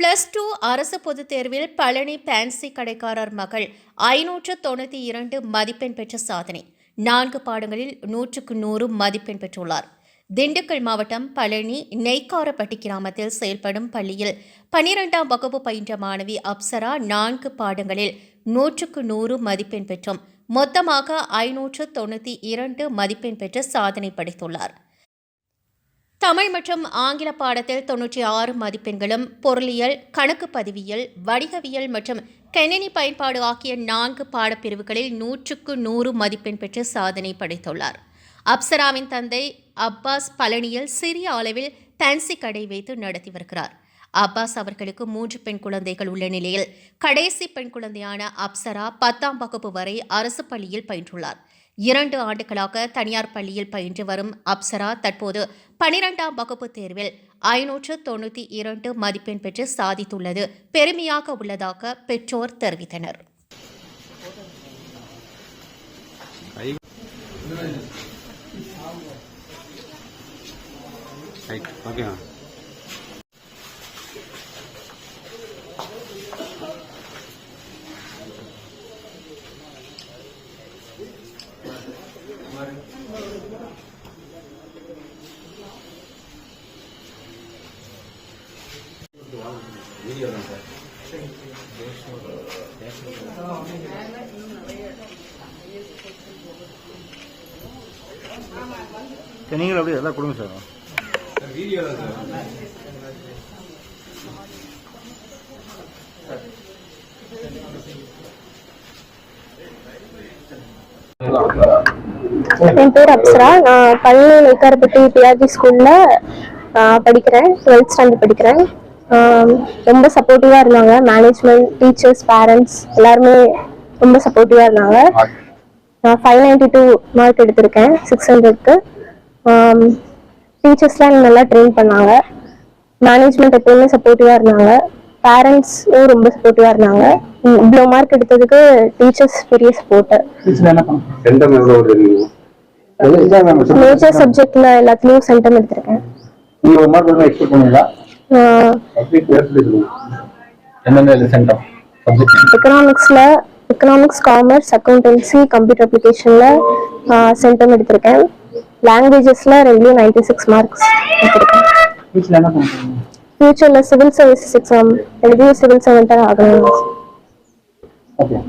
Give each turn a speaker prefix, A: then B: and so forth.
A: Plus two அரசு பொதுத் தேர்வில் பழனி பேன்சி கடைக்காரர் மகள் ஐநூற்று தொண்ணூற்றி இரண்டு மதிப்பெண் பெற்ற சாதனை. நான்கு பாடங்களில் நூற்றுக்கு நூறு மதிப்பெண் பெற்றுள்ளார். திண்டுக்கல் மாவட்டம் பழனி நெய்க்காரப்பட்டி கிராமத்தில் செயல்படும் பள்ளியில் பனிரெண்டாம் வகுப்பு பயின்ற மாணவி அப்சரா நான்கு பாடங்களில் நூற்றுக்கு நூறு மதிப்பெண் பெற்றும். மொத்தமாக ஐநூற்று தொண்ணூற்றி இரண்டு மதிப்பெண் பெற்று சாதனை படைத்துள்ளார். தமிழ் மற்றும் ஆங்கில பாடத்தில் தொன்னூற்றி ஆறு மதிப்பெண்களும் பொருளியல் கணக்கு பதிவியல் வணிகவியல் மற்றும் கணினி பயன்பாடு ஆகிய நான்கு பாடப்பிரிவுகளில் நூற்றுக்கு நூறு மதிப்பெண் பெற்று சாதனை படைத்துள்ளார். அப்சராவின் தந்தை அப்பாஸ் பழனியில் சிறிய அளவில் தன்சி கடை வைத்து நடத்தி வருகிறார். அப்பாஸ் அவர்களுக்கு மூன்று பெண் குழந்தைகள் உள்ள நிலையில் கடைசி பெண் குழந்தையான அப்சரா பத்தாம் வகுப்பு வரை அரசு பள்ளியில் பயின்றுள்ளார். இரண்டு ஆண்டுகளாக தனியார் பள்ளியில் பயின்று வரும் அப்சரா தற்போது பனிரெண்டாம் வகுப்பு தேர்வில் ஐநூற்று தொண்ணூற்றி இரண்டு மதிப்பெண் பெற்று சாதித்துள்ளது. பெருமையாக உள்ளதாக பெற்றோர் தெரிவித்தனர்.
B: ரைட் ஓகேவா
C: சரி நீங்களும் அப்படியே எல்லாம் கொடுங்க சார்.
D: என் பேர் அப்சரா. நான் பழனி வைக்காரப்பட்டி பிஆர்ஜி ஸ்கூலில் படிக்கிறேன். டுவெல்த் ஸ்டாண்டர்ட் படிக்கிறேன். ரொம்ப சப்போர்ட்டிவாக இருந்தாங்க. மேனேஜ்மெண்ட் டீச்சர்ஸ் பேரண்ட்ஸ் எல்லாருமே ரொம்ப சப்போர்ட்டிவாக இருந்தாங்க. நான் ஃபைவ் நைன்டி டூ மார்க் எடுத்திருக்கேன் சிக்ஸ் ஹண்ட்ரட்க்கு டீச்சர்ஸ்லாம் நல்லா ட்ரெயின் பண்ணாங்க. மேனேஜ்மெண்ட் எப்போவுமே சப்போர்ட்டிவாக இருந்தாங்க. பேரண்ட்ஸும் ரொம்ப சப்போர்ட்டிவாக இருந்தாங்க. இவ்வளோ மார்க் எடுத்ததுக்கு டீச்சர்ஸ் பெரிய
B: வருது
D: மேஜர் சப்ஜெக்ட்ல எல்லாத்துலயும் சென்டம் எடுத்திருக்கேன். எக்கனாமிக்ஸ்ல எக்கனாமிக்ஸ் காமர்ஸ் அக்கௌண்டன்சி கம்ப்யூட்டர் அப்ளிகேஷன்ல சென்டம் எடுத்திருக்கேன். லாங்குவேஜஸ்ல ரெண்டுலயும் நைன்டி சிக்ஸ் மார்க்ஸ் எடுத்திருக்கேன்
C: வீட்டில் என்ன பண்ணுறீங்க
D: ஃபியூச்சர்ல சிவில் சர்வீசஸ் எக்ஸாம் எழுதி சிவில் சர்வெண்டர் ஆகணும்
C: ஓகே